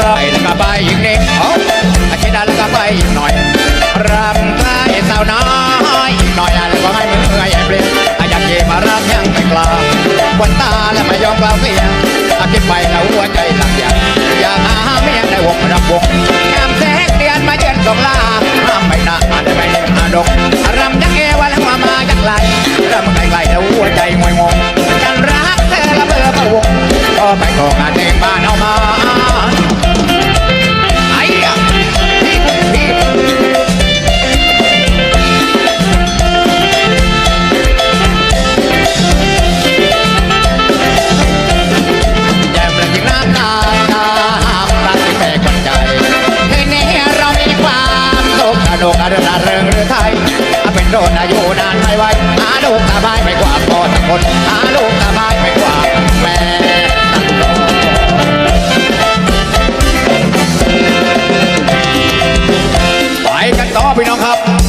ไปนะครับไปอีกนิด โดนอายุนานไม่ไหวหาลูกสบายไม่กว่าพ่อทั้งคนหาลูกสบายไม่กว่าแม่ไปกันต่อพี่น้องครับ